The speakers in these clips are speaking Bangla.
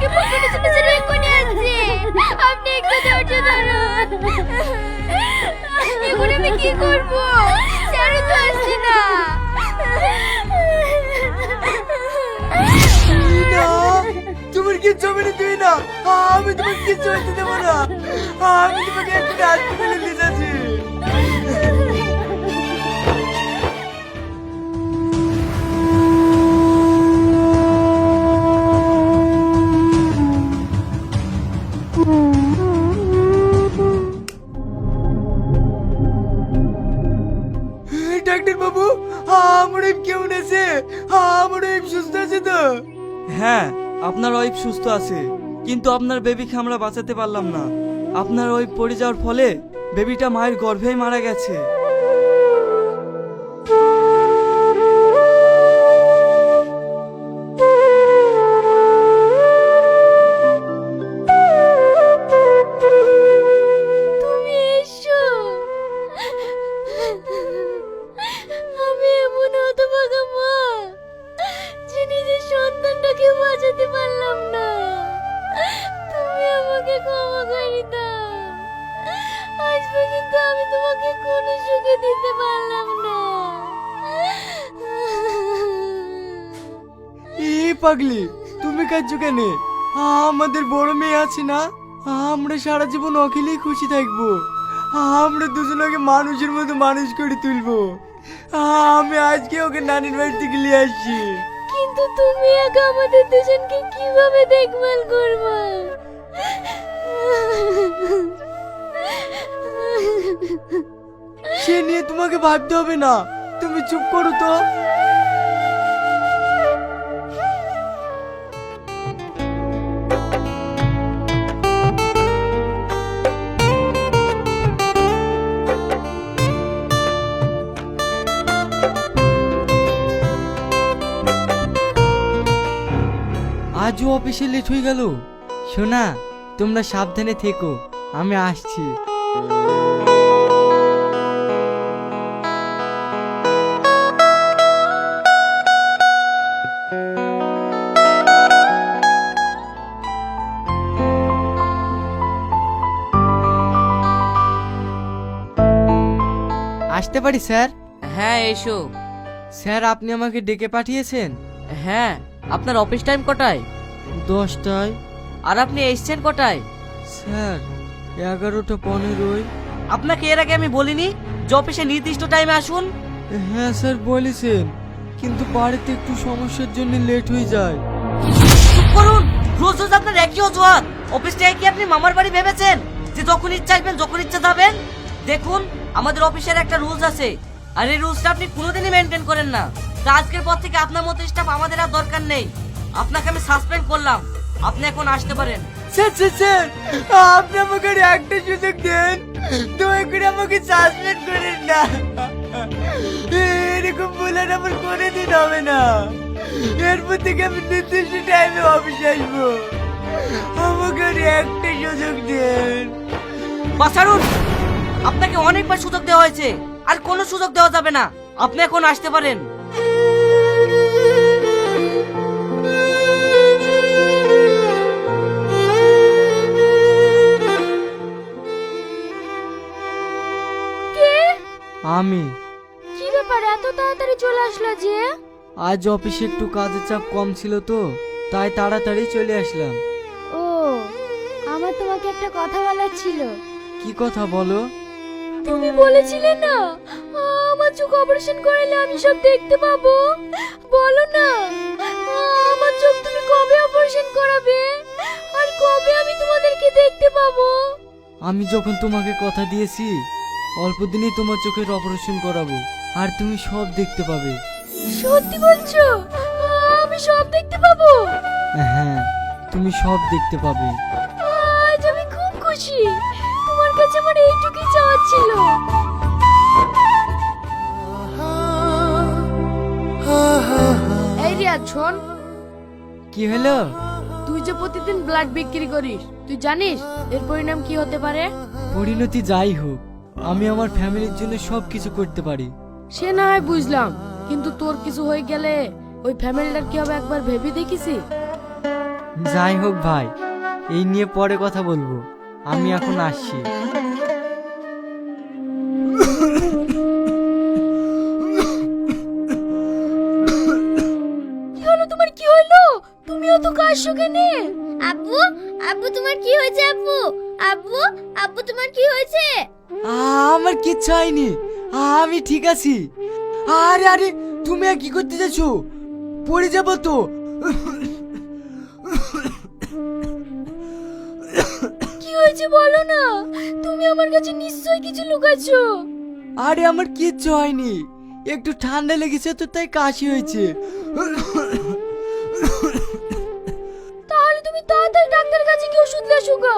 আমাকে পকেটে শুনে শুনে এক্ষুনি আসছে আপনি একটু ধৈর্য ধরুন। এখন আমি কি করব? স্যারও তো আসছে না। না তোমার কিচ্ছু হবে না? আমি তোমাকে কিচ্ছু হতে দেবো না। আমি তোমাকে একটু হাসপাতালে হ্যাঁ আপনার ওয়াইফ সুস্থ আছে, কিন্তু আপনার বেবিকে আমরা বাঁচাতে পারলাম না। আপনার ওয়াইফ পড়ে যাওয়ার ফলে বেবিটা মায়ের গর্ভেই মারা গেছে। পাগলি তুমি কাজ কেন? আমাদের বড় মেয়ে আছে না? আমরা সারা জীবন অখিলেই খুশি থাকব। আমরা দুজনকে মানুষের মতো মানুষ করে তুলবো। আমি আজকে ওকে নানির বাড়ি থেকে নিয়ে আসছি। কিন্তু তুমি একা আমাদের দুজনকে কীভাবে দেখভাল করবে? সে নিয়ে তোমাকে ভাবতে হবে না। তুমি চুপ করো তো। আজও অফিসে লেট হয়ে গেল। শোনা তোমরা সাবধানে থেকো আমি আসছি। আসতে পারি স্যার? হ্যাঁ এসো। স্যার আপনি আমাকে ডেকে পাঠিয়েছেন? হ্যাঁ আপনার অফিস টাইম কটায়? দশটায়। আর আপনি এসছেন কটায়? স্যার এগারোটা পনেরোই আপনাকে এর আগে আমি বলিনি? যে অফিসে নির্দিষ্ট টাইমে আসুন। হ্যাঁ স্যার বলেছেন। কিন্তু বাড়িতে একটু সমস্যার জন্য লেট হয়ে যায়। চুপ করুন! রোজ রোজ আপনার একই অজুহাত। অফিস থেকে কি আপনি মামার বাড়ি ভেবেছেন? যে যখন ইচ্ছা আসবেন যখন ইচ্ছা যাবেন? দেখুন আমাদের অফিসের একটা রুলস আছে। আর এই রুলসটা আপনি কোনোদিনই মেনটেন করেন না। তা আজকের পর থেকে আপনার মতো স্টাফ আমাদের আর দরকার নেই। আপনাকে আমি সাসপেন্ড করলাম। আপনি এখন আসতে পারেন। স্যার স্যার স্যার আপনি আমাকে আর একটা সুযোগ দেন। দয়া করে আমাকে সাসপেন্ড করেন না। এরকম বলার আমার কোনো দিন হবে না। এরপর থেকে আমি নির্দিষ্ট টাইমে অফিসে আসব। আমাকে আর একটা সুযোগ দেন। বাসারুন আপনাকে অনেকবার সুযোগ দেওয়া হয়েছে। আর কোনো সুযোগ দেওয়া যাবে না। আপনি এখন আসতে পারেন। আজ অফিসে একটু কাজের চাপ কম ছিল তো তাই তাড়াতাড়ি চলে আসলাম। ও আমার তোমাকে একটা কথা বলার ছিল। কি কথা বলো? তুমি বলেছিলে না আমার চোখ অপারেশন করালে আমি সব দেখতে পাবো। বলো না আমার চোখ তুমি কবে অপারেশন করাবে? আর কবে আমি তোমাদেরকে দেখতে পাবো? আমি যখন তোমাকে কথা দিয়েছি অল্প দিনেই তোমার চোখের অপারেশন করাবো আর তুমি সব দেখতে পাবে। সত্যি বলছো? আমি সব দেখতে পাবো? হ্যাঁ তুমি সব দেখতে পাবে। আজ আমি খুব খুশি। তোমার কাছে আমার এইটুকুই চাওয়া ছিল। এই রিয়াজ শোন। কি হলো? তুই যে প্রতিদিন ব্লাড বিক্রি করিস তুই জানিস এর পরিণাম কি হতে পারে? পরিণতি যাই হোক আমি আমার ফ্যামিলির জন্য সব কিছু করতে পারি। সে না হয় বুঝলাম। কিন্তু তোর কিছু হয়ে গেলে ওই ফ্যামিলিটার কি হবে একবার ভেবে দেখিসি? যাই হোক ভাই এই নিয়ে পরে কথা বলব। আমি এখন আসছি। কি হলো তোমার? কি হলো তুমিও তো কাশছো কেনে আব্বু আব্বু তোমার কি হয়েছে আব্বু? আব্বু আব্বু তোমার কি হয়েছে? আমার কিচ্ছু হয়নি। আমি ঠিক আছি। আরে আরে তুমি আর কি করতে যাচ্ছ? পড়ে যাব তো। কি হয়েছে বলো না? তুমি আমার কাছে নিশ্চয়ই কিছু লুকাচ্ছো। আরে আমার কিচ্ছু হয়নি। একটু ঠান্ডা লেগেছে তো তাই কাশি হয়েছে। তাহলে তুমি তাড়াতাড়ি ডাক্তারের কাছে গিয়ে ওষুধ লেসো গা।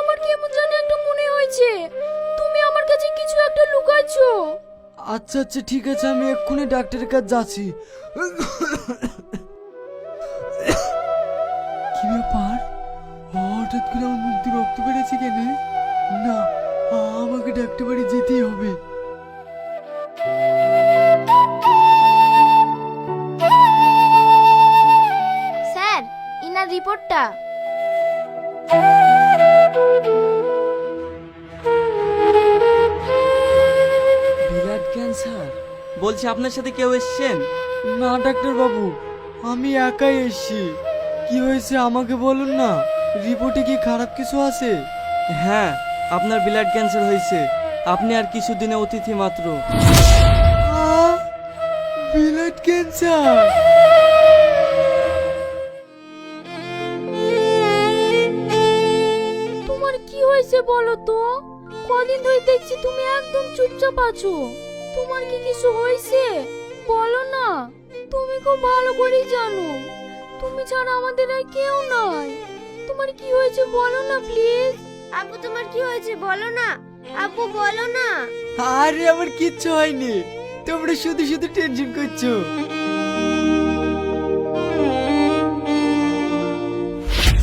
আমার কেমন জানি একটা মনে হয়েছে। তুমি আমার কাছে কিছু একটা লুকাচ্ছো। আচ্ছা আচ্ছা ঠিক আছে, আমি এক্ষুনি ডাক্তারের কাছে যাচ্ছি। কি ব্যাপার? হঠাৎ করে আমার দিয়ে রক্ত বেড়েছে কেন? না, আমাকে ডাক্তার বাড়ি যেতেই হবে। স্যার, ইনার রিপোর্টটা। বলছি আপনার সাথে কেউ এসছেন? না ডাক্তার বাবু আমি একাই এসেছি। কি হয়েছে আমাকে বলুন না? রিপোর্টে কি খারাপ কিছু আছে? হ্যাঁ আপনার ব্লাড ক্যান্সার হয়েছে। আপনি আর কিছুদিনে অতিথি মাত্র। ব্লাড ক্যান্সার তোমার কি হয়েছে বলো তো? কদিন ধরে দেখছি তুমি একদম চুপচাপ আছো। তোমার কি কিছু হয়েছে? বলো না। তুমি খুব ভালো করেই জানো। তুমি ছাড়া আমাদের আর কেউ নাই। তোমার কি হয়েছে বলো না প্লিজ আব্বু তোমার কি হয়েছে বলো না। আব্বু বলো না। আরে আমার কিচ্ছু হয়নি। তোমরা শুধু শুধু টেনশন করছ।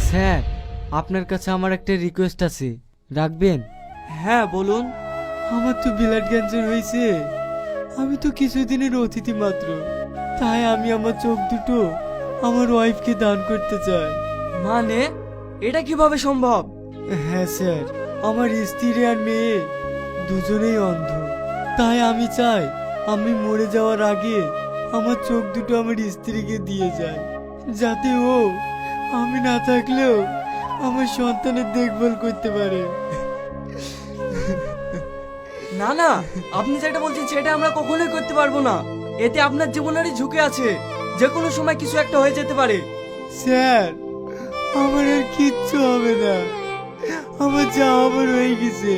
স্যার আপনার কাছে আমার একটা রিকোয়েস্ট আছে। রাখবেন? হ্যাঁ বলুন। আমার তো ব্লাড ক্যান্সার হয়েছে। আমি তো কিছুদিনের অতিথি মাত্র। তাই আমি আমার চোখ দুটো আমার ওয়াইফকে দান করতে চাই। মানে? এটা কীভাবে সম্ভব? হ্যাঁ স্যার। আমার স্ত্রী আর মেয়ে দুজনেই অন্ধ। তাই আমি চাই আমি মরে যাওয়ার আগে আমার চোখ দুটো আমার স্ত্রীকে দিয়ে যায়। যাতে ও আমি না থাকলেও আমার সন্তানের দেখভাল করতে পারে। না না, আপনি যেটা বলছেন সেটা আমরা কখনোই করতে পারব না। এতে আপনার জীবনেরই ঝুঁকি আছে। যে কোনো সময় কিছু একটা হয়ে যেতে পারে। স্যার, আমার আর কিচ্ছু হবে না। আমার যা আমার হয়ে গেছে।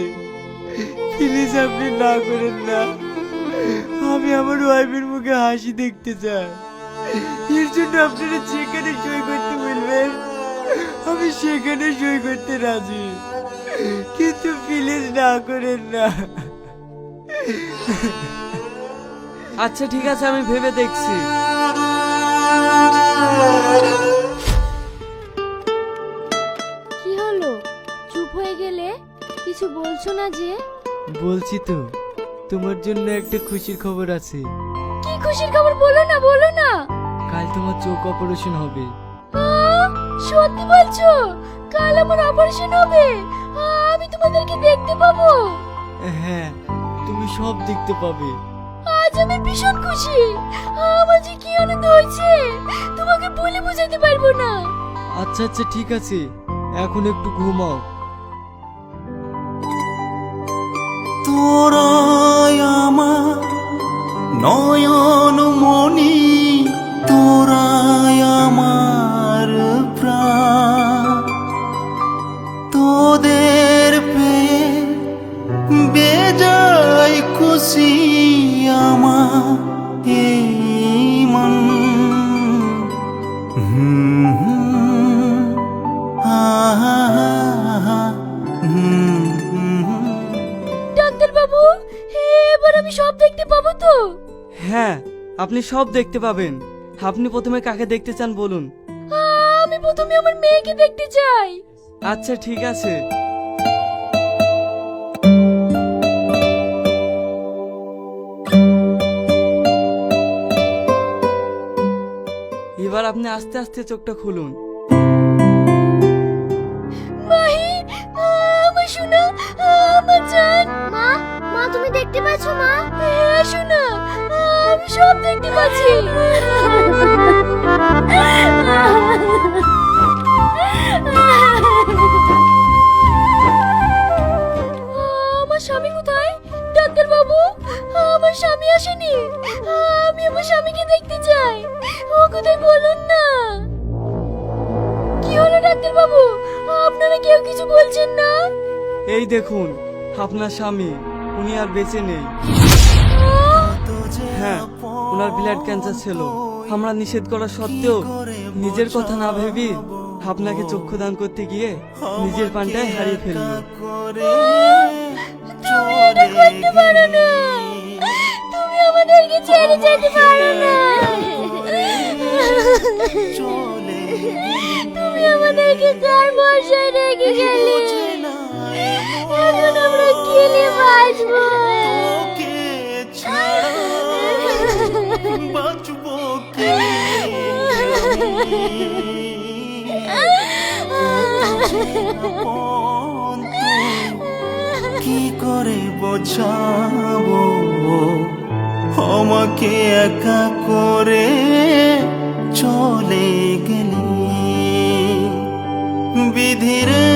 প্লিজ আপনি না করেন না। আমি আমার ওয়াইফের মুখে হাসি দেখতে চাই। এর জন্য আপনারা যেখানে সই করতে বলবেন, আমি সেখানে সই করতে রাজি। কিন্তু প্লিজ না করেন না। আচ্ছা ঠিক আছে আমি ভেবে দেখছি। কি হলো? চুপ হয়ে গেলে? কিছু বলছো না যে? বলছি তো তোমার জন্য একটা খুশির খবর আছে। কি খুশির খবর? বলো না বলো না। কাল তোমার চোখ অপারেশন হবে। আহ, সত্যি বলছো? কাল আমার অপারেশন হবে? আহ, আমি তোমাদেরকে দেখতে পাবো। হ্যাঁ তুমি সব দেখতে পাবে। আজ আমি ভীষণ খুশি। আমার যে কি আনন্দ হয়েছে তোমাকে বলে বোঝাতে পারব না। আচ্ছা আচ্ছা ঠিক আছে। এখন একটু ঘুমাও। তোরাই আমার নয়ন মণি তোরাই আমার প্রাণ। তোদের আপনি সব দেখতে পাবেন। আপনি প্রথমে কাকে দেখতে চান বলুন। আমি প্রথমে আমার মেয়েকে দেখতে চাই। আচ্ছা ঠিক আছে। এবার আপনি আস্তে আস্তে চোখটা খুলুন। মাহি আমার আমার জান। মা মা তুমি দেখতে পাচ্ছ মা? হ্যাঁ শোনা আমি সব দেখতে পাচ্ছি। আমার স্বামী কোথায়? ডাক্তার বাবু আমার স্বামী আসেনি। আমি আমার স্বামীকে দেখতে চাই। ও কোথায় বলুন না। কি হলো ডাক্তার বাবু আপনারা কেউ কিছু বলছেন না? এই দেখুন, আপনার স্বামী, উনি আর বেঁচে নেই। হ্যাঁ ওনার ব্লাড ক্যান্সার ছিল। আমরা নিষেধ করা সত্ত্বেও নিজের কথা না ভেবি আপনাকে চক্ষুদান করতে গিয়ে নিজের পানটায় হারিয়ে ফেলল। তুমি আমাদেরকে কার রেখে গেলে? এখন আমরা গেলে বাঁচবো? বাঁচবো কে? কি করে বোঝাবো? আমাকে একা করে চলে গেলি। বিধিরে